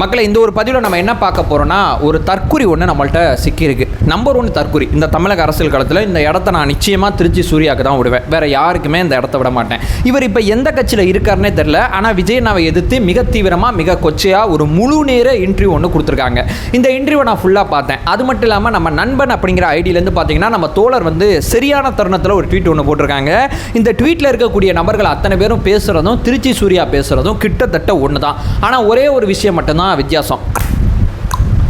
மக்களை இந்த ஒரு பதிவில் நம்ம என்ன பார்க்க போகிறோம்னா ஒரு தற்குறி ஒன்று நம்மள்ட்ட சிக்கியிருக்கு. நம்பர் ஒன் தற்குறி இந்த தமிழக அரசியல் காலத்தில் இந்த இடத்த நான் நிச்சயமாக திருச்சி சூர்யாவுக்கு தான் விடுவேன். வேறு யாருக்குமே இந்த இடத்த விட மாட்டேன். இவர் இப்போ எந்த கட்சியில் இருக்காருன்னே தெரில ஆனால் விஜய் எதிர்த்து மிக தீவிரமாக மிக கொச்சையாக ஒரு முழு நேர இன்டர்வியூ ஒன்று கொடுத்துருக்காங்க. இந்த இன்டர்வியூ நான் ஃபுல்லாக பார்த்தேன். அது மட்டும் இல்லாமல் நம்ம நண்பன் அப்படிங்கிற ஐடியிலேருந்து பார்த்தீங்கன்னா நம்ம தோழர் வந்து சரியான தருணத்தில் ஒரு ட்வீட் ஒன்று போட்டிருக்காங்க. இந்த ட்வீட்டில் இருக்கக்கூடிய நபர்கள் அத்தனை பேரும் பேசுகிறதும் திருச்சி சூர்யா பேசுகிறதும் கிட்டத்தட்ட ஒன்று தான் ஆனால் ஒரே ஒரு விஷயம் மட்டும்தான். வித்தியாசம்.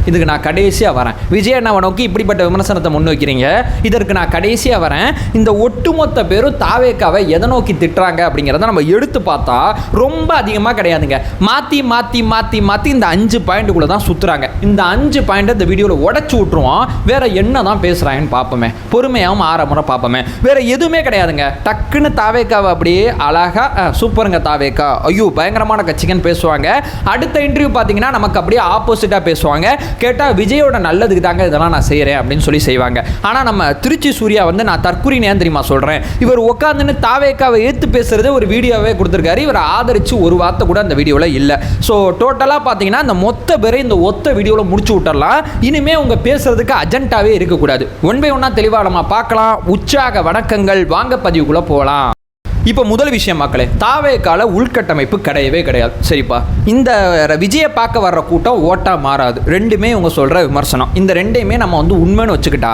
இதுக்கு நான் கடைசியாக வரேன். விஜய் அண்ணாவை நோக்கி இப்படிப்பட்ட விமர்சனத்தை முன்வைக்கிறீங்க. இதற்கு நான் கடைசியாக வரேன். இந்த ஒட்டுமொத்த பேரும் தாவேக்காவை எதை நோக்கி திட்டுறாங்க அப்படிங்கிறத நம்ம எடுத்து பார்த்தா ரொம்ப அதிகமாக கிடையாதுங்க. மாற்றி மாற்றி மாற்றி மாற்றி இந்த அஞ்சு பாயிண்ட்டுக்குள்ளே தான் சுற்றுறாங்க இந்த அஞ்சு பாயிண்ட்டை இந்த வீடியோவில் உடச்சி விட்ருவோம் வேற என்ன தான் பேசுகிறாங்கன்னு பார்ப்போமே. பொறுமையாகவும் ஆற முறை பார்ப்போமே. வேற எதுவுமே கிடையாதுங்க. டக்குன்னு தாவேக்காவை அப்படியே அழகாக சூப்பருங்க தாவேக்கா. ஐயோ பயங்கரமான கட்சிகன்னு பேசுவாங்க. அடுத்த இன்டர்வியூ பார்த்தீங்கன்னா நமக்கு அப்படியே ஆப்போசிட்டாக பேசுவாங்க. கேட்டால் விஜயோட நல்லதுக்கு தாங்க இதெல்லாம் நான் செய்கிறேன் அப்படின்னு சொல்லி செய்வாங்க. ஆனால் நம்ம திருச்சி சூர்யா வந்து நான் தற்குறி ஏன் தெரியுமா சொல்கிறேன் இவர் உட்காந்துன்னு தாவேக்காவை ஏற்று பேசுகிறதே ஒரு வீடியோவே கொடுத்துருக்காரு. இவரை ஆதரித்து ஒரு வார்த்தை கூட அந்த வீடியோவில் இல்லை. ஸோ டோட்டலாக பார்த்தீங்கன்னா இந்த மொத்த பேரை இந்த ஒத்த வீடியோவில் முடிச்சு விட்டுறலாம். இனிமேல் உங்கள் பேசுகிறதுக்கு அஜெண்டாவே இருக்கக்கூடாது. ஒன் பை ஒன்றா தெளிவாக நம்ம பார்க்கலாம். உற்சாக வணக்கங்கள். வாங்க பதிவுக்குள்ளே போகலாம் இப்போ முதல் விஷயம் மக்களே தாவேக்கால உள்கட்டமைப்பு கிடையவே கிடையாது. சரிப்பா? இந்த விஜயை பார்க்க வர்ற கூட்டம் ஓட்டா மாறாது. ரெண்டுமே இவங்க சொல்கிற விமர்சனம். இந்த ரெண்டையுமே நம்ம வந்து உண்மைன்னு வச்சுக்கிட்டா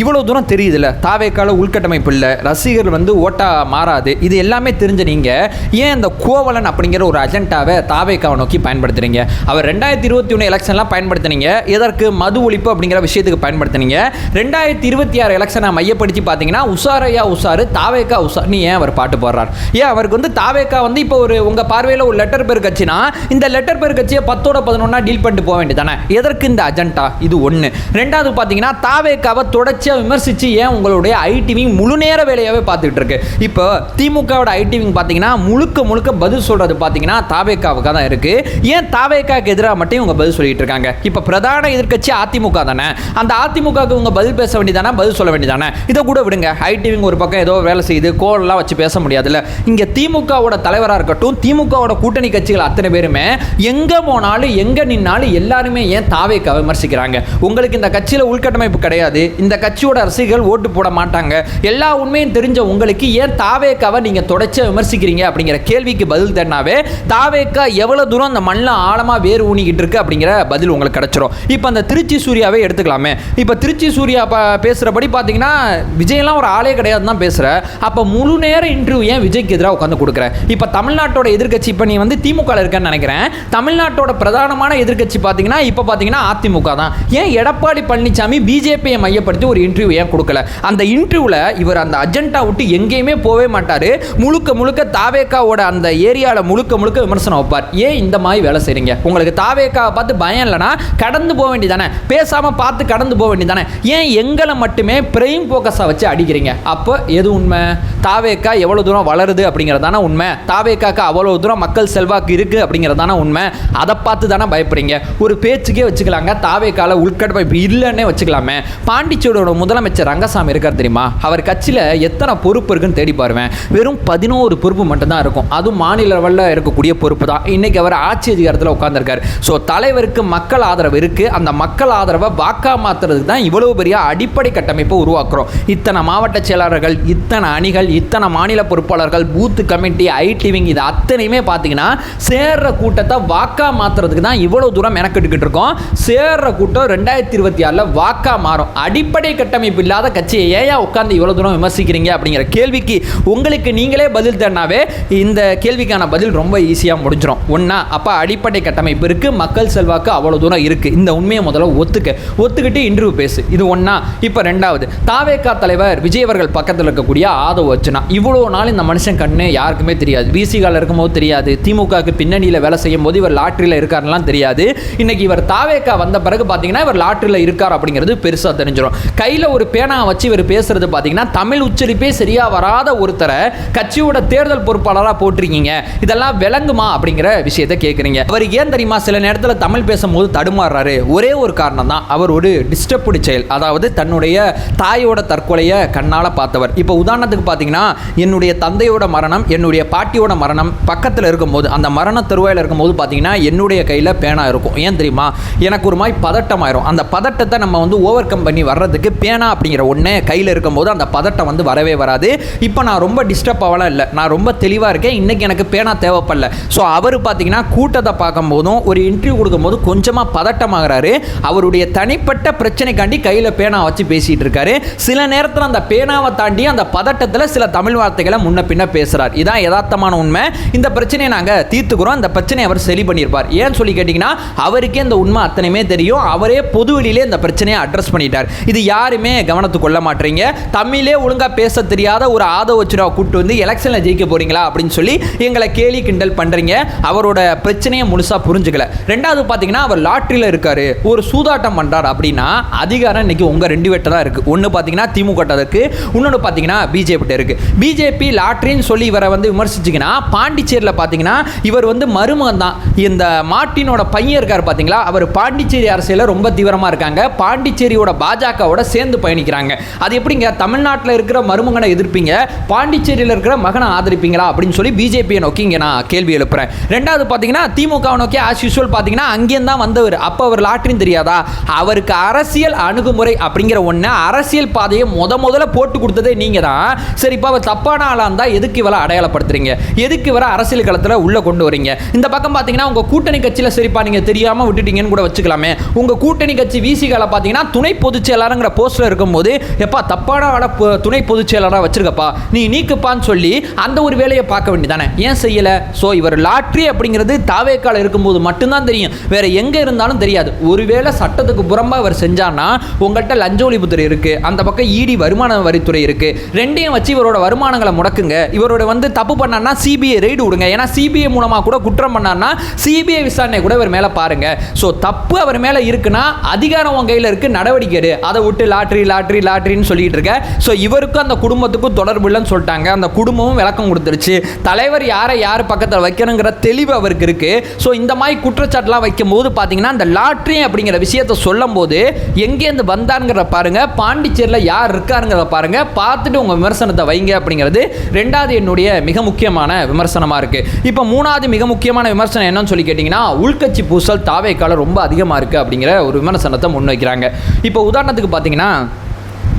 இவ்வளோ தூரம் தெரியுதுல்ல. தாவேக்கால உள்கட்டமைப்பு இல்லை. ரசிகர்கள் வந்து ஓட்டா மாறாது. இது எல்லாமே தெரிஞ்ச நீங்கள் ஏன் இந்த கோவலன் அப்படிங்கிற ஒரு அஜெண்டாவை தாவேக்காவை நோக்கி பயன்படுத்துறீங்க? அவர் ரெண்டாயிரத்தி இருபத்தி ஒன்று எலெக்ஷன்லாம் பயன்படுத்துனீங்க. எதற்கு? மது ஒழிப்பு அப்படிங்கிற விஷயத்துக்கு பயன்படுத்தினீங்க. ரெண்டாயிரத்தி இருபத்தி ஆறு எலெக்ஷனை மையப்படுத்தி பார்த்தீங்கன்னா உஷாரையா உஷாரு தாவேக்கா உஷார் நீ ஏன் அவர் பாட்டு போடுறார். ஏன் அவருக்கு வந்து தாவேக்கா வந்து இப்போ ஒரு உங்கள் பார்வையில் ஒரு லெட்டர் பேர் கட்சினா இந்த லெட்டர் பேர் கட்சியை பத்தோட பதினொன்னா டீல் பண்ணிட்டு போக வேண்டியதானே எதற்கு இந்த அஜெண்டா இது ஒன்று ரெண்டாவது பார்த்தீங்கன்னா தாவேக்காவை தொடர்ச்சியாக விமர்சித்து ஏன் உங்களுடைய ஐடிவிங் முழு நேர வேலையாகவே பார்த்துக்கிட்டு இருக்கு? இப்போ திமுகவோட ஐடிவிங் பார்த்தீங்கன்னா முழுக்க முழுக்க பதில் சொல்கிறது பார்த்தீங்கன்னா தாவேக்காவுக்காக தான் இருக்குது ஏன் தாவேக்காவுக்கு எதிராக மட்டும் இவங்க பதில் சொல்லிட்டு இருக்காங்க? இப்போ பிரதான எதிர்க்கட்சி அதிமுக தானே? அந்த அதிமுகவுக்கு இவங்க பதில் பேச வேண்டியதானே பதில் சொல்ல வேண்டியதானே இதை கூட விடுங்க. ஐடிவிங் ஒரு பக்கம் ஏதோ வேலை செய்யுது கோல்லாம் வச்சு பேச முடியாதுல்ல. இங்கே திமுகவோட தலைவராக இருக்கட்டும் திமுகவோட கூட்டணி கட்சிகள் அத்தனை பேருமே எங்கே போனாலும் எங்கே நின்னாலும் எல்லாருமே ஏன் தாவேக்காவை விமர்சிக்கிறாங்க? உங்களுக்கு இந்த கட்சியில் உள்கட்டமைப்பு கிடையாது. இந்த கட்சியோட ரசிகர்கள் ஓட்டு போட மாட்டாங்க. எல்லா உண்மையும் தெரிஞ்ச உங்களுக்கு ஏன் தாவேக்காவை நீங்கள் தொடச்ச விமர்சிக்கிறீங்க அப்படிங்கிற கேள்விக்கு பதில் தேடினாவே தாவேக்கா எவ்வளோ தூரம் அந்த மண்ணில் ஆழமாக வேர் ஊனிக்கிட்டு இருக்கு அப்படிங்கிற பதில் உங்களுக்கு கிடைச்சிரும். இப்போ அந்த திருச்சி சூர்யாவே எடுத்துக்கலாமே. இப்போ திருச்சி சூர்யா பேசுகிறபடி பார்த்தீங்கன்னா விஜயெல்லாம் ஒரு ஆளே கிடையாது தான் பேசுகிற அப்போ முழு நேரம் இன்டர்வியூ ஏன் விஜய்க்கு எதிராக உட்காந்து கொடுக்குற? இப்போ தமிழ்நாட்டோட எதிர்கட்சி இப்போ நீ வந்து திமுக இருக்கேன்னு நினைக்கிறேன். தமிழ்நாட்டோட பிரதானமான எதிர்கட்சி பார்த்தீங்கன்னா இப்போ பார்த்தீங்கன்னா அதிமுக தான். ஏன் எடப்பாடி பழனிசாமி பிஜேபியை மையப்படுத்தி ஒரு இன்டர்வியூ ஏன் கொடுக்கல? அந்த இன்டர்வியூவில் இவர் அந்த அஜெண்டா விட்டு எங்கேயுமே போகவே மாட்டார். முழுக்க முழுக்க தாவேக்காவோட அந்த ஏரியாவில் முழுக்க முழுக்க விமர்சனம் வைப்பார். ஏன் இந்த மாதிரி வேலை செய்கிறீங்க உங்களுக்கு தாவேக்காவை பார்த்து பயம் இல்லைனா கடந்து போக வேண்டியதானே பேசாமல் பார்த்து கடந்து போக வேண்டியதானே ஏன் எங்களை மட்டுமே பிரெயின் ஃபோக்கஸாக வச்சு அடிக்கிறீங்க? அப்போ எது உண்மை? தாவேக்கா எவ்வளோ தூரம் வளருது அப்படிங்கிறதான உண்மை. தாவேக்காக்கு அவ்வளோ தூரம் மக்கள் செல்வாக்கு இருக்குது அப்படிங்கிறதான உண்மை. அதை பார்த்து தானே பயப்படுறீங்க. ஒரு பேச்சுக்கே வச்சுக்கலாங்க. தாவேக்கால உள்கட்டமைப்பு இல்லைன்னே வச்சுக்கலாமே. பாண்டிச்சேரியோட முதலமைச்சர் ரங்கசாமி இருக்கார் தெரியுமா? அவர் கட்சியில் எத்தனை பொறுப்பு இருக்குன்னு தேடி பாருவேன். வெறும் பதினோரு பொறுப்பு மட்டும்தான் இருக்கும். அதுவும் மாநில லெவலில் இருக்கக்கூடிய பொறுப்பு தான். இன்னைக்கு அவர் ஆட்சி அதிகாரத்தில் உட்காந்துருக்கார் ஸோ தலைவருக்கு மக்கள் ஆதரவு இருக்குது அந்த மக்கள் ஆதரவை வாக்கா மாற்றுறதுக்கு தான் இவ்வளவு பெரிய அடிப்படை கட்டமைப்பை உருவாக்குறோம். இத்தனை மாவட்ட செயலாளர்கள் இத்தனை அணிகள் இத்தனை மாநில பொறுப்பாளர்கள் பூத்து கமிட்டி ஐடிவிங் இது அத்தனையுமே பார்த்தீங்கன்னா சேர்ற கூட்டத்தை வாக்கா மாற்றுறதுக்கு தான் இவ்வளோ தூரம் மெனக்கெட்டுக்கிட்டு இருக்கோம். சேர்ற கூட்டம் ரெண்டாயிரத்தி இருபத்தி ஆறில் வாக்கா மாறும். அடிப்படை கட்டமைப்பு இல்லாத கட்சியை ஏன் உட்காந்து இவ்வளோ தூரம் விமர்சிக்கிறீங்க அப்படிங்கிற கேள்விக்கு உங்களுக்கு நீங்களே பதில் தரனாவே இந்த கேள்விக்கான பதில் ரொம்ப ஈஸியாக முடிஞ்சிடும் ஒன்றா அப்போ அடிப்படை கட்டமைப்பு இருக்குது மக்கள் செல்வாக்கு அவ்வளோ தூரம் இருக்குது இந்த உண்மையை முதல்ல ஒத்துக்க. ஒத்துக்கிட்டு இன்டர்வியூ பேசு. இது ஒன்றா இப்போ ரெண்டாவது தாவேக்கா தலைவர் விஜய் அவர்கள் பக்கத்தில் இருக்கக்கூடிய ஆதவ வச்சுனா இவ்வளோ நாள் இந்த மனுஷன் கண்ணு யாருக்குமே தெரியாது. விசிகால இருக்கும்போது தெரியாது. திமுகவுக்கு பின்னணியில் வேலை செய்யும் போது இவர் லாட்ரியில் இருக்காருலாம் தெரியாது. இன்னைக்கு இவர் தாவேக்கா வந்த பிறகு பார்த்தீங்கன்னா இவர் லாட்ரியில் இருக்கார் அப்படிங்கிறது பெருசாக தெரிஞ்சிடும் கையில் ஒரு பேனா வச்சு இவர் பேசுறது பார்த்தீங்கன்னா தமிழ் உச்சரிப்பே சரியாக வராத ஒருத்தரை கட்சியோட தேர்தல் பொறுப்பாளராக போட்டிருக்கீங்க. இதெல்லாம் விளங்குமா அப்படிங்கிற விஷயத்தை கேட்குறீங்க அவர் ஏன் தெரியுமா? சில நேரத்தில் தமிழ் பேசும்போது தடுமாறுறாரு. ஒரே ஒரு காரணம் தான். அவர் ஒரு டிஸ்டர்ப்டு செயல் அதாவது தன்னுடைய தாயோட தற்கொலையை கண்ணால் பார்த்தவர். இப்போ உதாரணத்துக்கு பார்த்தீங்கன்னா என்னுடைய தந்தையோட மரணம் என்னுடைய பாட்டியோட மரணம் பக்கத்தில் இருக்கும்போது அந்த மரண தருவாயில் இருக்கும்போது பார்த்தீங்கன்னா என்னுடைய கையில் பேனா இருக்கும். ஏன் தெரியுமா? எனக்கு ஒரு மாதிரி பதட்டமாயிரும். அந்த பதட்டத்தை நம்ம வந்து ஓவர் கம் பண்ணி வர்றதுக்கு பேனா அப்படிங்கிற ஒன்று கையில் இருக்கும்போது அந்த பதட்டம் வந்து வரவே வராது. இப்போ நான் ரொம்ப டிஸ்டர்ப் ஆகலாம் இல்லை. நான் ரொம்ப தெளிவாக இருக்கேன். இன்றைக்கி எனக்கு பேனா தேவைப்படல. ஸோ அவர் பார்த்தீங்கன்னா கூட்டத்தை பார்க்கும்போதும் ஒரு இன்டர்வியூ கொடுக்கும்போது கொஞ்சமாக பதட்டமாகிறாரு. அவருடைய தனிப்பட்ட பிரச்சனைக்காண்டி கையில் பேனா வச்சு பேசிகிட்டு இருக்காரு. சில நேரத்தில் அந்த பேனாவை தாண்டி அந்த பதட்டத்தில் சில தமிழ் வார்த்தைகளை முன்ன பின்ன பேசுகிறார் இதான் யதார்த்தமான உண்மை. இந்த பிரச்சனையை நாங்கள் தீர்த்துக்கிறோம். இந்த பிரச்சனையை அவர் சரி பண்ணியிருப்பார். ஏன்னு சொல்லி கேட்டிங்கன்னா அவருக்கே இந்த உண்மை அத்தனையுமே தெரியும். அவரே பொது வெளியிலே இந்த பிரச்சனையை அட்ரஸ் பண்ணிட்டார். இது யாருமே கவனத்துக்கு கொள்ள மாட்டீங்க தமிழே ஒழுங்காக பேச தெரியாத ஒரு ஆதவ வச்சுரா கூட்டு வந்து எலெக்ஷனில் ஜெயிக்க போகிறீங்களா அப்படின்னு சொல்லி எங்களை கேலி கிண்டல் பண்ணுறீங்க அவரோட பிரச்சனையை முழுசாக புரிஞ்சுக்கல. ரெண்டாவது பார்த்தீங்கன்னா அவர் லாட்ரியில் இருக்கார். ஒரு சூதாட்டம் பண்ணுறார் அப்படின்னா அதிகாரம் இன்னைக்கு உங்கள் ரெண்டு வெட்ட தான் இருக்குது ஒன்று பார்த்தீங்கன்னா திமுக இருக்குது இன்னொன்று பார்த்தீங்கன்னா பிஜேபி இருக்குது பிஜேபி லாட்ரின்னு சொல்லி இவரை வந்து விமர்சிச்சிங்கன்னா பாண்டிச்சேரியில் பார்த்தீங்கன்னா இவர் வந்து மருமகன் தான். இந்த மார்ட்டினோட பையன் இருக்கார் பார்த்தீங்களா அவர் பாண்டிச்சேரி அரசியலில் ரொம்ப தீவிரமாக இருக்காங்க. பாண்டிச்சேரியோட பாஜகவோட சேர்ந்து பயணிக்கிறாங்க. அது எப்படிங்க? தமிழ்நாட்டில் இருக்கிற மருமகனை எதிர்ப்பீங்க? பாண்டிச்சேரியில் இருக்கிற மகனை ஆதரிப்பீங்களா? அப்படின்னு சொல்லி பிஜேபியை நோக்கி இங்கே நான் கேள்வி எழுப்புறேன். ரெண்டாவது பார்த்தீங்கன்னா திமுகவை நோக்கி ஆஸ் யூஸ்வல் பார்த்தீங்கன்னா அங்கேயும் தான் வந்தவர். அப்போ அவர் லாட்ரின்னு தெரியாதா? அவருக்கு அரசியல் அணுகுமுறை அப்படிங்கிற ஒன்று அரசியல் பாதையை முத முதல்ல போட்டு கொடுத்ததே நீங்கள் தான் சரி இப்போ அவர் தப்பான ஆளா ஆளாக இருந்தால் எதுக்கு இவரை அடையாளப்படுத்துறீங்க? எதுக்கு இவரை அரசியல் களத்தில் உள்ளே கொண்டு வரீங்க? இந்த பக்கம் பார்த்தீங்கன்னா உங்கள் கூட்டணி கட்சியில் சரிப்பா நீங்கள் தெரியாமல் விட்டுட்டீங்கன்னு கூட வச்சுக்கலாமே. உங்கள் கூட்டணி கட்சி விசிகளை பார்த்தீங்கன்னா துணை பொதுச் செயலாளருங்கிற போஸ்ட்டில் இருக்கும்போது எப்பா தப்பான ஆட துணை பொதுச் செயலாளராக வச்சிருக்கப்பா? நீ நீக்குப்பான்னு சொல்லி அந்த ஒரு வேலையை பார்க்க வேண்டியதானே? ஏன் செய்யலை? ஸோ இவர் லாட்ரி அப்படிங்கிறது தாவேக்கால இருக்கும்போது மட்டும்தான் தெரியும். வேற எங்கே இருந்தாலும் தெரியாது. ஒருவேளை சட்டத்துக்கு புறம்பாக அவர் செஞ்சான்னா உங்கள்கிட்ட லஞ்ச ஒழிப்புத்துறை இருக்கு. அந்த பக்கம் இடி வருமான வரித்துறை இருக்கு. ரெண்டையும் வச்சு இவரோட வருமானங்களை முடக்க முடக்குங்க இவரோட வந்து தப்பு பண்ணான்னா சிபிஐ ரெய்டு விடுங்க. ஏன்னா சிபிஐ மூலமா கூட குற்றம் பண்ணான்னா சிபிஐ விசாரணை கூட இவர் மேல பாருங்க. ஸோ தப்பு அவர் மேல இருக்குன்னா அதிகாரம் உன் கையில் இருக்கு நடவடிக்கை எடு. அதை விட்டு லாட்ரி லாட்ரி லாட்ரின்னு சொல்லிட்டு இருக்க. ஸோ இவருக்கும் அந்த குடும்பத்துக்கும் தொடர்பு இல்லைன்னு சொல்லிட்டாங்க. அந்த குடும்பமும் விளக்கம் கொடுத்துருச்சு. தலைவர் யாரை யார் பக்கத்தில் வைக்கணுங்கிற தெளிவு அவருக்கு இருக்கு. ஸோ இந்த மாதிரி குற்றச்சாட்டுலாம் வைக்கும் போது பார்த்தீங்கன்னா அந்த லாட்ரி அப்படிங்கிற விஷயத்தை சொல்லும் போது எங்கேருந்து வந்தாருங்கிறத பாருங்க. பாண்டிச்சேரியில் யார் இருக்காருங்கிறத பாருங்க. பார்த்துட்டு உங்கள் விமர்சனத்தை வைங்க அப்படிங்கிறது ரெண்டாவது என்னுடைய மிக முக்கியமான விமர்சனமாக இருக்குது இப்போ மூணாவது மிக முக்கியமான விமர்சனம் என்னன்னு சொல்லி கேட்டிங்கன்னா உள்கட்சி பூசல் தாவேக்கால ரொம்ப அதிகமாக இருக்குது அப்படிங்கிற ஒரு விமர்சனத்தை முன்வைக்கிறாங்க. இப்போ உதாரணத்துக்கு பார்த்தீங்கன்னா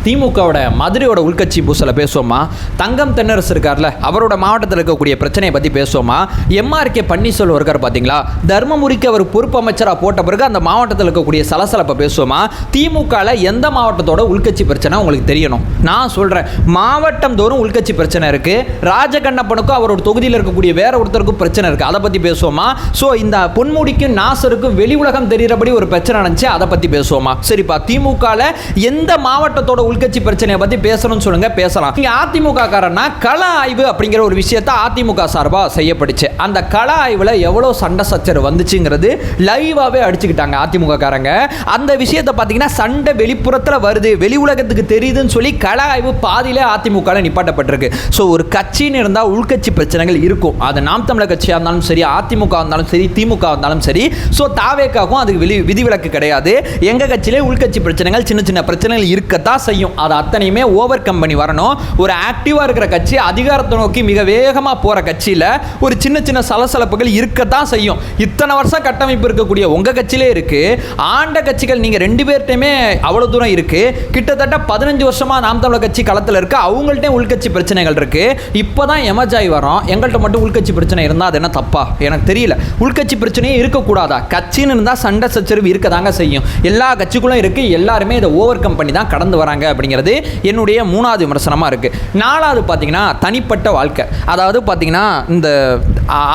திமுகவோட மதுரையோட உள்கட்சி பூசலை பேசுவோமா? தங்கம் தென்னரசு இருக்கார்ல அவரோட மாவட்டத்தில் இருக்கக்கூடிய பிரச்சனையை பற்றி பேசுவோமா? எம்ஆர்கே பன்னீர்செல்வம் இருக்கார் பார்த்தீங்களா தர்மபுரிக்கு அவர் பொறுப்பு அமைச்சராக போட்ட பிறகு அந்த மாவட்டத்தில் இருக்கக்கூடிய சலசலப்பை பேசுவோமா? திமுகவில் எந்த மாவட்டத்தோட உள்கட்சி பிரச்சனை உங்களுக்கு தெரியணும்? நான் சொல்கிறேன் மாவட்டம் தோறும் உள்கட்சி பிரச்சனை இருக்குது ராஜகண்ணப்பனுக்கும் அவரோட தொகுதியில் இருக்கக்கூடிய வேற ஒருத்தருக்கும் பிரச்சனை இருக்குது அதை பற்றி பேசுவோமா? ஸோ இந்த பொன்முடிக்கும் நாசருக்கும் வெளி உலகம் தெரிகிறபடி ஒரு பிரச்சனை நடந்துச்சு அதை பற்றி பேசுவோமா? சரிப்பா திமுகவில் எந்த மாவட்டத்தோட உள்கட்சி பிரச்சனையை பற்றி பேசணும்னு சொல்லுங்க பேசலாம். இங்கே அதிமுக காரன்னா கள ஆய்வு அப்படிங்கிற ஒரு விஷயத்த அதிமுக சார்பாக செய்யப்படுச்சு அந்த கள ஆய்வில் எவ்வளோ சண்டை சச்சரவு வந்துச்சுங்கிறது லைவாகவே அடிச்சுக்கிட்டாங்க அதிமுக காரங்க. அந்த விஷயத்தை பார்த்தீங்கன்னா சண்டை வெளிப்புறத்தில் வருது வெளி உலகத்துக்கு தெரியுதுன்னு சொல்லி கள ஆய்வு பாதியிலே அதிமுக நிப்பாட்டப்பட்டிருக்கு. ஸோ ஒரு கட்சின்னு இருந்தால் உள்கட்சி பிரச்சனைகள் இருக்கும். அது நாம் தமிழர் கட்சியாக இருந்தாலும் சரி அதிமுக இருந்தாலும் சரி திமுக இருந்தாலும் சரி. ஸோ தாவேக்காகவும் அதுக்கு விதிவிலக்கு கிடையாது. எங்கள் கட்சியிலே உள்கட்சி பிரச்சனைகள் சின்ன சின்ன பிரச்சனைகள் இருக்கத்தான் செய்யும். அது அத்தனையுமே ஓவர் கம் பண்ணி வரணும். ஒரு ஆக்டிவாக இருக்கிற கட்சி அதிகாரத்தை நோக்கி மிக வேகமாக போகிற கட்சியில் ஒரு சின்ன சின்ன சலசலப்புகள் இருக்கத்தான் செய்யும். இத்தனை வருஷம் கட்டமைப்பு இருக்கக்கூடிய உங்கள் கட்சியிலே இருக்குது ஆண்ட கட்சிகள் நீங்கள் ரெண்டு பேர்கிட்டையுமே அவ்வளோ தூரம் இருக்குது கிட்டத்தட்ட பதினஞ்சு வருஷமாக நாம் தமிழர் கட்சி களத்தில் இருக்குது அவங்கள்ட்டையும் உள்கட்சி பிரச்சனைகள் இருக்குது இப்போ தான் எமர்ஜாய் வரோம். எங்கள்கிட்ட மட்டும் உள்கட்சி பிரச்சனை இருந்தால் அது என்ன தப்பா? எனக்கு தெரியல. உள்கட்சி பிரச்சனையே இருக்கக்கூடாதா? கட்சின்னு இருந்தால் சண்டை சச்சரவு இருக்க தாங்க செய்யும். எல்லா கட்சிக்குள்ளும் இருக்குது எல்லாருமே இதை ஓவர் கம் பண்ணி தான் கடந்து வராங்க அப்படிங்கிறது என்னுடைய மூணாவது விமர்சனமாக இருக்குது நாலாவது பார்த்தீங்கன்னா தனிப்பட்ட வாழ்க்கை. அதாவது பார்த்தீங்கன்னா இந்த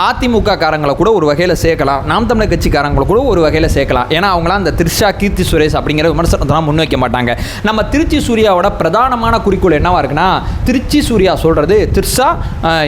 அதிமுக காரங்களை கூட ஒரு வகையில் சேர்க்கலாம். நாம் தமிழர் கட்சிக்காரங்களை கூட ஒரு வகையில் சேர்க்கலாம். ஏன்னா அவங்களாம் அந்த திருஷா கீர்த்தி சுரேஷ் அப்படிங்கிற விமர்சனத்தெல்லாம் முன்வைக்க மாட்டாங்க. நம்ம திருச்சி சூர்யாவோட பிரதானமான குறிக்கோள் என்னவா இருக்குன்னா திருச்சி சூர்யா சொல்கிறது திருஷா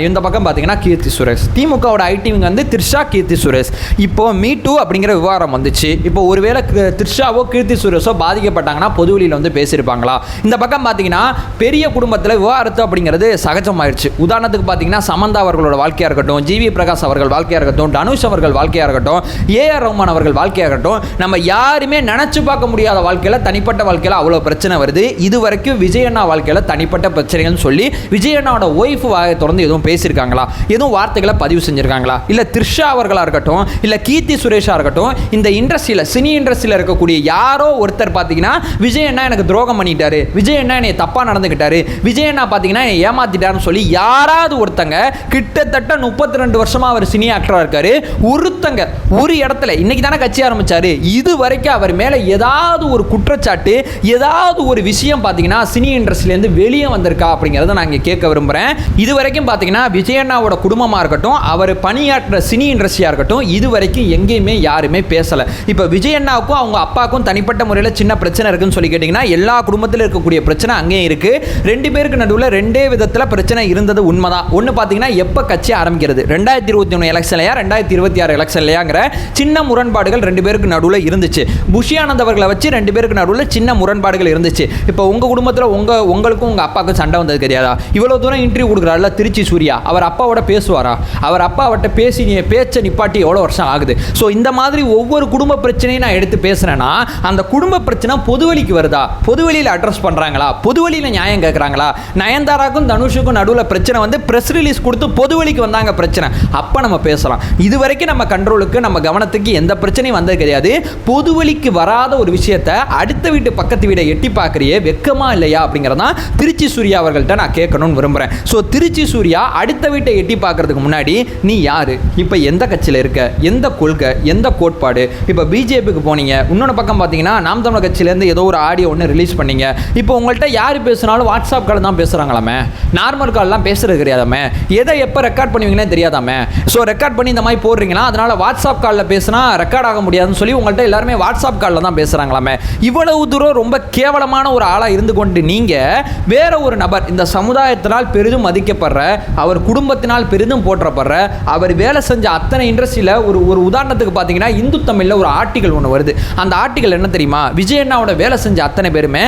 இந்த பக்கம் பார்த்தீங்கன்னா கீர்த்தி சுரேஷ். திமுகவோட ஐடிவிங்க வந்து திருஷா கீர்த்தி சுரேஷ். இப்போ மீ டூ அப்படிங்கிற விவகாரம் வந்துச்சு. இப்போ ஒருவேளை திருஷாவோ கீர்த்தி சுரேஷோ பாதிக்கப்பட்டாங்கன்னா பொதுவெளியில் வந்து பேசியிருப்பாங்களா? இந்த பக்கம் பார்த்தீங்கன்னா பெரிய குடும்பத்தில் விவாகரத்து அப்படிங்கிறது சகஜமாயிருச்சு. உதாரணத்துக்கு பார்த்தீங்கன்னா சமந்தா அவர்களோட வாழ்க்கையாக இருக்கட்டும் ஜிவி பிரகாஷ் அவர்கள் வாழ்க்கையாக இருக்கட்டும் தனுஷ் அவர்கள் வாழ்க்கையாக இருக்கட்டும் ஏஆர் ரஹ்மான் அவர்கள் வாழ்க்கையாக இருக்கட்டும் நம்ம யாருமே நினச்சி பார்க்க முடியாத வாழ்க்கையில் தனிப்பட்ட வாழ்க்கையில் அவ்வளோ பிரச்சனை வருது. இது வரைக்கும் விஜயண்ணா வாழ்க்கையில் தனிப்பட்ட பிரச்சனைகள்னு சொல்லி விஜயண்ணாவோட ஒய்ஃப் வாயை திறந்து எதுவும் பேசியிருக்காங்களா? எதுவும் வார்த்தைகளை பதிவு செஞ்சுருக்காங்களா? இல்லை த்ரிஷா அவர்களாக இருக்கட்டும் இல்லை கீர்த்தி சுரேஷாக இருக்கட்டும் இந்த இண்டஸ்ட்ரியில் சினி இண்டஸ்ட்ரியில் இருக்கக்கூடிய யாரோ ஒருத்தர் பார்த்தீங்கன்னா விஜயண்ணா எனக்கு துரோகம் பண்ணிட்டாரு. விஜய் அண்ணா என்னை தப்பாக நடந்துக்கிட்டாரு. விஜய் அண்ணா பார்த்தீங்கன்னா என்னை ஏமாத்திட்டாருன்னு சொல்லி யாராவது ஒருத்தங்க கிட்டத்தட்ட முப்பத்தி ரெண்டு வருஷமா அவர் சினி ஆக்டராக இருக்காரு. ஒருத்தங்க ஒரு இடத்துல இன்னைக்கு தானே கட்சி ஆரம்பிச்சாரு. இது வரைக்கும் அவர் மேலே ஏதாவது ஒரு குற்றச்சாட்டு ஏதாவது ஒரு விஷயம் பார்த்தீங்கன்னா சினி இண்டஸ்ட்ரியிலேருந்து வெளியே வந்திருக்கா அப்படிங்கிறத நான் இங்கே கேட்க விரும்புகிறேன் இது வரைக்கும் பார்த்தீங்கன்னா விஜயண்ணாவோட குடும்பமாக இருக்கட்டும் அவர் பணியாற்ற சினி இண்டஸ்ட்ரியாக இருக்கட்டும் இது வரைக்கும் எங்கேயுமே யாருமே பேசலை. இப்போ விஜயண்ணாவுக்கும் அவங்க அப்பாவுக்கும் தனிப்பட்ட முறையில் சின்ன பிரச்சனை இருக்குன்னு சொல்லி கேட்டிங்கன்னா எல்லா குடும்பத்தில் இருக்கக்கூடிய பிரச்சனை அங்கேயும் இருக்குது ரெண்டு பேருக்கு நடுவில் ரெண்டே விதத்தில் பிரச்சனை இருந்தது உண்மைதான் ஒன்று பார்த்தீங்கன்னா எப்போ கட்சி ஆரம்பிக்கிறது? ரெண்டாயிரத்தி இருபத்தி ஒன்று எலெக்ஷன்லையா ரெண்டாயிரத்தி இருபத்தி ஆறு எலெக்ஷன்லையாங்கிற சின்ன முரண்பாடுகள் ரெண்டு பேருக்கு நடுவில் இருந்துச்சு. புஷி ஆனந்த் அவர்களை வச்சு ரெண்டு பேருக்கு நடுவில் சின்ன முரண்பாடுகள் இருந்துச்சு. இப்போ உங்கள் குடும்பத்தில் உங்கள் உங்களுக்கும் உங்கள் அப்பாவுக்கும் சண்டை வந்தது கிடையாதா இவ்வளோ தூரம் இன்டர்வியூ கொடுக்குறாருல திருச்சி சூர்யா. அவர் அப்பாவோட பேசுவாரா? அவர் அப்பாவிட்ட பேசி நீ பேச்சை நிப்பாட்டி எவ்வளோ வருஷம் ஆகுது? ஸோ இந்த மாதிரி ஒவ்வொரு குடும்ப பிரச்சனையும் நான் எடுத்து பேசுகிறேன்னா அந்த குடும்ப பிரச்சனை பொதுவெளிக்கு வருதா? பொதுவெளியில் அட்ரஸ் பண்ணுறாங்களா பொதுவெளியில் நியாயம் கேட்குறாங்களா நயன்தாராக்கும் தனுஷுக்கும் நடுவில் பிரச்சனை வந்து ப்ரெஸ் ரிலீஸ் கொடுத்து பொதுவெளிக்கு வந்தாங்க பிரச்சனை. அப்போ நம்ம பேசலாம். இது வரைக்கும் நம்ம கண்ட்ரோலுக்கு நம்ம கவனத்துக்கு எந்த பிரச்சனையும் வந்தது கிடையாது. பொதுவெளிக்கு வராத ஒரு விஷயத்த அடுத்த வீட்டு பக்கத்து வீடை எட்டி பார்க்குறியே வெக்கமா இல்லையா அப்படிங்கிறதான் திருச்சி சூர்யா அவர்கள்ட்ட நான் கேட்கணும்னு விரும்புகிறேன் ஸோ திருச்சி சூர்யா அடுத்த வீட்டை எட்டி பார்க்கறதுக்கு முன்னாடி நீ யார்? இப்போ எந்த கட்சியில் இருக்க? எந்த கொள்கை? எந்த கோட்பாடு? இப்போ பிஜேபிக்கு போனீங்க. இன்னொன்று பக்கம் பார்த்தீங்கன்னா நாம் தமிழர் கட்சியிலேருந்து ஏதோ ஒரு ஆடியோ ஒன்று ரிலீஸ் பண்ணீங்க. இப்போ உங்கள்கிட்ட யார் பேசுனாலும் வாட்ஸ்அப் கால் தான் பேசுகிறாங்களாமே நார்மல் கால்லாம் பேசுறது கிடையாதாமே? எதை எப்போ ரெக்கார்ட் பண்ணுவீங்கன்னே தெரியாதாமே? ஸோ ரெக்கார்ட் பண்ணி இந்த மாதிரி போடுறீங்கன்னா அதனால் வாட்ஸ்அப் காலில் பேசினா ரெக்கார்ட் ஆக முடியாதுன்னு சொல்லி உங்கள்கிட்ட எல்லாருமே வாட்ஸ்அப் காலில் தான் பேசுகிறாங்களாமே இவ்வளவு தூரம் ரொம்ப கேவலமான ஒரு ஆளாக இருந்து கொண்டு நீங்கள் வேற ஒரு நபர் இந்த சமுதாயத்தினால் பெரிதும் மதிக்கப்படுற அவர் குடும்பத்தினால் பெரிதும் போற்றப்படுற அவர் வேலை செஞ்ச அத்தனை இண்டஸ்ட்ரியில் ஒரு ஒரு உதாரணத்துக்கு பார்த்தீங்கன்னா இந்து தமிழில் ஒரு ஆர்டிகல் ஒன்று வருது. அந்த ஆர்டிகல் என்ன தெரியுமா? விஜய் அண்ணாவோட வேலை செஞ்ச அத்தனை பேருமே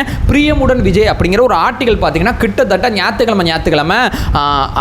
பிரியமுடன் விஜய் அப்படிங்கிற ஒரு ஆர்டிகல் பார்த்தீங்கன்னா கிட்டத்தட்ட ஞாயிற்றுக்கிழமை ஞாயிற்றுக்கிழமை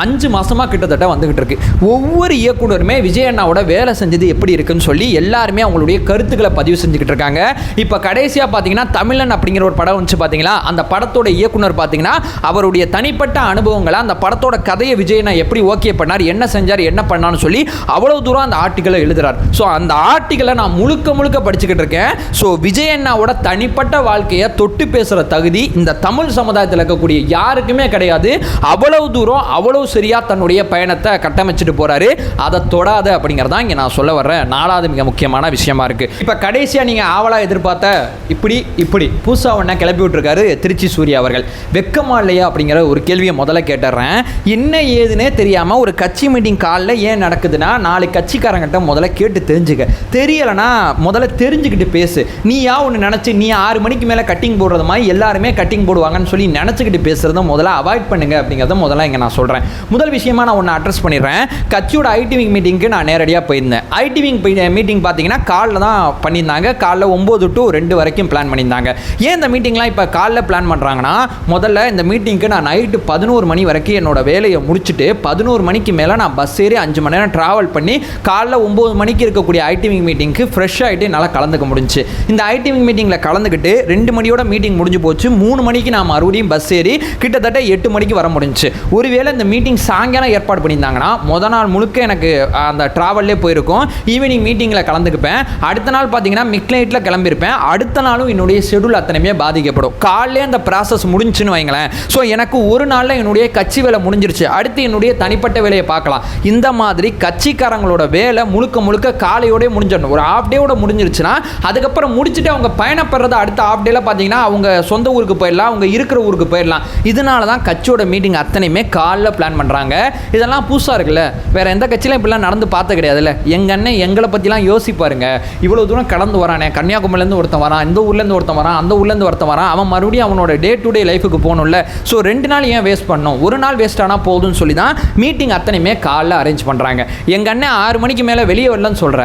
அஞ்சு மாதமாக கிட்டத்தட்ட வந்துகிட்டு இருக்கு. ஒவ்வொரு இயக்குனருமே விஜய் அண்ணாவோட வேலை செஞ்சது எப்படி இருக்குன்னு சொல்லி எல்லாருமே அவங்களுடைய கருத்துக்களை பதிவு செஞ்சுக்கிட்டு இருக்காங்க. இப்போ கடைசியாக பார்த்தீங்கன்னா தமிழன் அப்படிங்கிற ஒரு படம் வந்துச்சு பார்த்தீங்களா? அந்த படத்தோட இயக்குனர் பார்த்தீங்கன்னா அவருடைய தனிப்பட்ட அனுபவங்களை அந்த படத்தோட கதையை விஜய் அண்ணா எப்படி ஓகே பண்ணார் என்ன செஞ்சார் என்ன பண்ணான்னு சொல்லி அவ்வளோ தூரம் அந்த ஆர்டிக்கலை எழுதுறார். ஸோ அந்த ஆர்டிக்கலை நான் முழுக்க முழுக்க படிச்சுக்கிட்டு இருக்கேன். ஸோ விஜய் அண்ணாவோட தனிப்பட்ட வாழ்க்கையை தொட்டு பேசுகிற தகுதி இந்த தமிழ் சமுதாயத்தில் இருக்கக்கூடிய யாருக்குமே கிடையாது. அவ்வளவு தூரம் அவ்வளவு சரியா தன்னுடைய பயணத்தை கட்டமைச்சிட்டு போறாரு. அதை தொடாத அப்படிங்கிறதா இங்கே நான் சொல்ல வர்றேன். நாலாவது மிக முக்கியமான விஷயமா இருக்கு. இப்போ கடைசியாக நீங்கள் ஆவலா எதிர்பார்த்த இப்படி இப்படி பூசா ஒன்றை கிளப்பி விட்டுருக்காரு திருச்சி சூர்யா அவர்கள். வெக்கமா இல்லையா அப்படிங்கிற ஒரு கேள்வியை முதல்ல கேட்டுறேன். என்ன ஏதுன்னே தெரியாமல் ஒரு கட்சி மீட்டிங் காலில் ஏன் நடக்குதுன்னா நாலு கட்சிக்காரங்கிட்ட முதல்ல கேட்டு தெரிஞ்சுக்க. தெரியலைன்னா முதல்ல தெரிஞ்சுக்கிட்டு பேசு. நீ யா ஒன்று நினச்சி நீ ஆறு மணிக்கு மேலே கட்டிங் போடுறது மாதிரி எல்லாருமே கட்டிங் போடுவாங்கன்னு சொல்லி நினச்சிக்கிட்டு பேசுகிறத முதல்ல அவாய்ட் பண்ணுங்க அப்படிங்கிறத முதல்ல இங்கே நான் சொல்கிறேன் முதல் விஷயமா நான் ஒன்று அட்ரஸ் பண்ணிடுறேன். கட்சியோட ஐடி விங் மீட்டிங்க்கு நான் நேரடியாக போயிருந்தேன். ஐடி விங் மீட்டிங் பார்த்தீங்கன்னா காலைல தான் பண்ணியிருந்தாங்க. காலைல ஒம்பது டு ரெண்டு வரைக்கும் பிளான் பண்ணியிருந்தாங்க. ஏன் இந்த மீட்டிங்லாம் இப்போ காலைல பிளான் பண்ணுறாங்கன்னா முதல்ல இந்த மீட்டிங்க்கு நான் நைட்டு பதினோரு மணி வரைக்கும் என்னோட வேலையை முடிச்சுட்டு பதினோரு மணிக்கு மேலே நான் பஸ் ஏறி அஞ்சு மணி நேரம் ட்ராவல் பண்ணி காலைல ஒம்பது மணிக்கு இருக்கக்கூடிய ஐடி விங் மீட்டிங்க்கு ஃப்ரெஷ் ஆகிட்டு என்னால் கலந்துக்க முடிஞ்சு இந்த ஐடி விங் மீட்டிங்கில் கலந்துக்கிட்டு ரெண்டு மணியோட மீட்டிங் முடிஞ்சு போச்சு. மூணு மணிக்கு நான் மறுபடியும் பஸ் ஏறி கிட்டத்தட்ட எட்டு மணிக்கு வர முடிஞ்சுச்சு. ஒருவேளை இந்த மீட்டிங் சாயங்காலம் ஏற்பாடு பண்ணியிருந்தாங்கன்னா முத நாள் முழுக்க எனக்கு அந்த ட்ராவல்லே போயிருக்கும். ஈவினிங் மீட்டிங்கில் கலந்துக்குப்பேன். அடுத்த நாள் பார்த்தீங்கன்னா மிக்லைட்டில் கிளம்பியிருப்பேன். அடுத்த நாளும் என்னுடைய ஷெடியூல் அத்தனையுமே பாதிக்கப்படும். காலையிலே அந்த ப்ராசஸ் முடிஞ்சுன்னு வைங்களேன். ஸோ எனக்கு ஒரு நாளில் என்னுடைய கட்சி வேலை முடிஞ்சிருச்சு. அடுத்து என்னுடைய தனிப்பட்ட வேலையை பார்க்கலாம். இந்த மாதிரி கட்சிக்காரங்களோட வேலை முழுக்க முழுக்க காலையோடய முடிஞ்சிடணும். ஒரு ஆஃப் டேவோட முடிஞ்சிருச்சுன்னா அதுக்கப்புறம் முடிச்சுட்டு அவங்க பயணப்படுறது அடுத்த ஆஃப் டேல பார்த்தீங்கன்னா அவங்க சொந்த ஊர் ஊருக்கு போயிடலாம் அவங்க இருக்கிற ஊருக்கு போயிடலாம். இதனால தான் கட்சியோட மீட்டிங் அத்தனையுமே காலைல பிளான் பண்ணுறாங்க இதெல்லாம் புதுசாக இருக்குல்ல? வேறு எந்த கட்சியிலும் இப்படிலாம் நடந்து பார்த்த கிடையாதுல்ல? எங்கள் அண்ணன் எங்களை பற்றிலாம் யோசிப்பாருங்க. இவ்வளோ தூரம் கடந்து வரானே. கன்னியாகுமரிலேருந்து ஒருத்தன் வரான் இந்த ஊர்லேருந்து ஒருத்தன் வரான் அந்த ஊர்லேருந்து ஒருத்தன் வரான். அவன் மறுபடியும் அவனோட டே டு டே லைஃபுக்கு போகணும்ல. ஸோ ரெண்டு நாள் ஏன் வேஸ்ட் பண்ணோம் ஒரு நாள் வேஸ்ட் ஆனால் போதும்னு சொல்லி தான் மீட்டிங் அத்தனையுமே காலைல அரேஞ்ச் பண்ணுறாங்க எங்கள் அண்ணன் ஆறு மணிக்கு மேலே வெளியே வரலன்னு சொல்கிற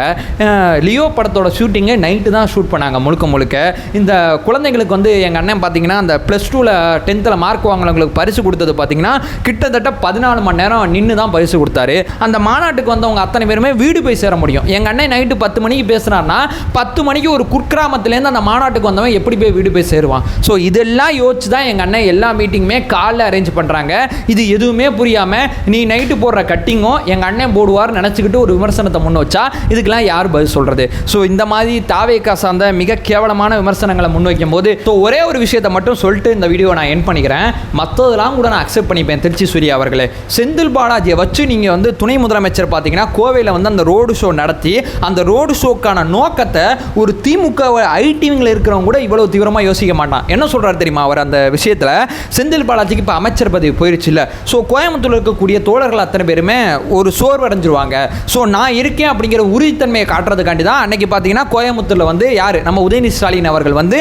லியோ படத்தோட ஷூட்டிங்கை நைட்டு தான் ஷூட் பண்ணாங்க முழுக்க முழுக்க. இந்த குழந்தைங்களுக்கு வந்து எங்கள் அண்ணன் பார்த்தீங்கன்னா பார்த்தீங்கன்னா அந்த ப்ளஸ் டூவில் டென்த்தில் மார்க் வாங்கினவங்களுக்கு பரிசு கொடுத்தது பார்த்தீங்கன்னா கிட்டத்தட்ட பதினாலு மணி நேரம் நின்று தான் பரிசு கொடுத்தாரு. அந்த மாநாட்டுக்கு வந்தவங்க அத்தனை பேருமே வீடு போய் சேர முடியும். எங்கள் அண்ணன் நைட்டு பத்து மணிக்கு பேசுகிறாருன்னா பத்து மணிக்கு ஒரு குர்கிராமத்துலேருந்து அந்த மாநாட்டுக்கு வந்தவன் எப்படி போய் வீடு போய் சேருவான்? ஸோ இதெல்லாம் யோசிச்சு தான் எங்கள் அண்ணன் எல்லா மீட்டிங்குமே காலைல அரேஞ்ச் பண்ணுறாங்க இது எதுவுமே புரியாமல் நீ நைட்டு போடுற கட்டிங்கும் எங்கள் அண்ணன் போடுவார் நினச்சிக்கிட்டு ஒரு விமர்சனத்தை முன் வச்சா இதுக்கெல்லாம் யார் பதில் சொல்கிறது ஸோ இந்த மாதிரி தாவேக்கா சார்ந்த மிக கேவலமான விமர்சனங்களை முன்வைக்கும் போது ஸோ ஒரே ஒரு விஷயத்தை மட்டும் சொல்லிட்டு இந்த வீடியோ நான் என் பண்ணிக்கிறேன். மற்றதெல்லாம் கூட நான் அக்செப்ட் பண்ணிப்பேன் திருச்சி சூர்யா அவர்களே. செந்தில் பாலாஜியை வச்சு நீங்கள் வந்து துணை முதலமைச்சர் பார்த்தீங்கன்னா கோவையில் வந்து அந்த ரோடு ஷோ நடத்தி அந்த ரோடு ஷோக்கான நோக்கத்தை ஒரு திமுக ஐடிவிங்கில் இருக்கிறவங்க கூட இவ்வளோ தீவிரமாக யோசிக்க மாட்டான். என்ன சொல்கிறார் தெரியுமா அவர் அந்த விஷயத்தில்? செந்தில் பாலாஜிக்கு இப்போ அமைச்சர் பதவி போயிருச்சு இல்லை. ஸோ கோயம்புத்தூர் இருக்கக்கூடிய தோழர்கள் அத்தனை பேருமே ஒரு சோர்வடைஞ்சிருவாங்க. ஸோ நான் இருக்கேன் அப்படிங்கிற உறுதித்தன்மையை காட்டுறதுக்காண்டி தான் அன்னைக்கு பார்த்தீங்கன்னா கோயம்புத்தூரில் வந்து யார்? நம்ம உதயநிதி ஸ்டாலின் அவர்கள் வந்து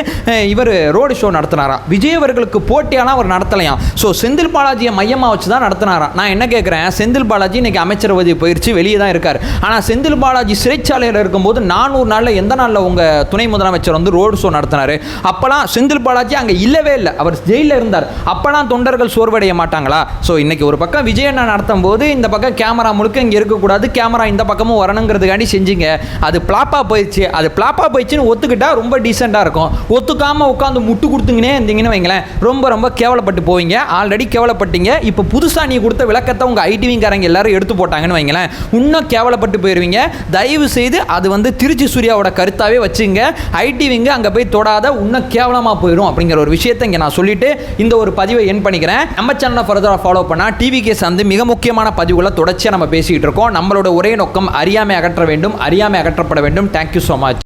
இவர் ரோடு ஷோ நடத்தினாராம். விஜய் அவர்களுக்கு போட்டியாலாம் அவர் நடத்தலையாம். ஸோ செந்தில் பாலாஜியை மையமாக வச்சு தான் நடத்தினாராம். நான் என்ன கேட்குறேன் செந்தில் பாலாஜி இன்னைக்கு அமைச்சர் பதவி போயிடுச்சு வெளியே தான் இருக்கார். ஆனால் செந்தில் பாலாஜி சிறைச்சாலையில் இருக்கும்போது நானூறு நாளில் எந்த நாளில் உங்கள் துணை முதலமைச்சர் வந்து ரோடு ஷோ நடத்தினார்? அப்போலாம் செந்தில் பாலாஜி அங்கே இல்லவே இல்லை. அவர் ஜெயிலில் இருந்தார். அப்போலாம் தொண்டர்கள் சோர்வடைய மாட்டாங்களா? ஸோ இன்னைக்கு ஒரு பக்கம் விஜய் அண்ணா நடத்தும் போது இந்த பக்கம் கேமரா முழுக்க இங்கே இருக்கக்கூடாது கேமரா இந்த பக்கமும் வரணுங்கிறதுக்காண்டி செஞ்சீங்க. அது பிளாப்பாக போயிடுச்சு. அது பிளாப்பாக போயிடுச்சுன்னு ஒத்துக்கிட்டா ரொம்ப டீசெண்டாக இருக்கும். ஒத்துக்காமல் உட்காந்து முட்டு கொடுத்துங்கன்னே இருந்தீங்கன்னு வைங்களேன் ரொம்ப ரொம்ப கேவலப்பட்டு போவீங்க. ஆல்ரெடி கேவலப்பட்டீங்க. இப்போ புதுசாக நீ கொடுத்த விளக்கத்தை உங்கள் ஐடிவிங்காரங்க எல்லாரும் எடுத்து போட்டாங்கன்னு வைங்களேன். இன்னும் கேவலப்பட்டு போயிடுவீங்க தயவு செய்து அது வந்து திருச்சி சூர்யாவோட கருத்தாவே வச்சுங்க. ஐடிவிங்க அங்கே போய் தொடாத இன்னும் கேவலமாக போயிடும் அப்படிங்கிற ஒரு விஷயத்தை இங்கே நான் சொல்லிட்டு இந்த ஒரு பதிவை என் பண்ணிக்கிறேன். நம்ம சேனலை ஃபர்தராக ஃபாலோ பண்ணால் டிவி கேஸ் வந்து மிக முக்கியமான பதிவுகளை தொடர்ச்சியாக நம்ம பேசிக்கிட்டு இருக்கோம். நம்மளோட ஒரே நோக்கம் அறியாமை அகற்ற வேண்டும் அறியாமை அகற்றப்பட வேண்டும். Thank you so much